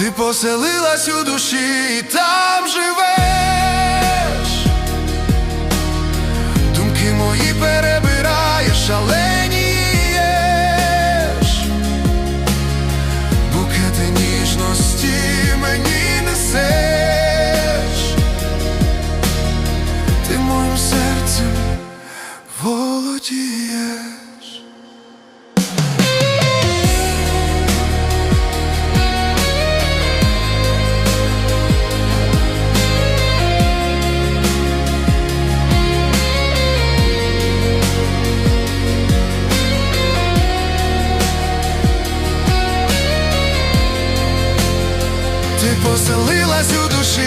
Ти поселилась у душі і там живеш. Думки мої перебираєш, шаленієш. Букети ніжності мені несеш. Ти моїм серцем володієш. Ти поселилась у душі.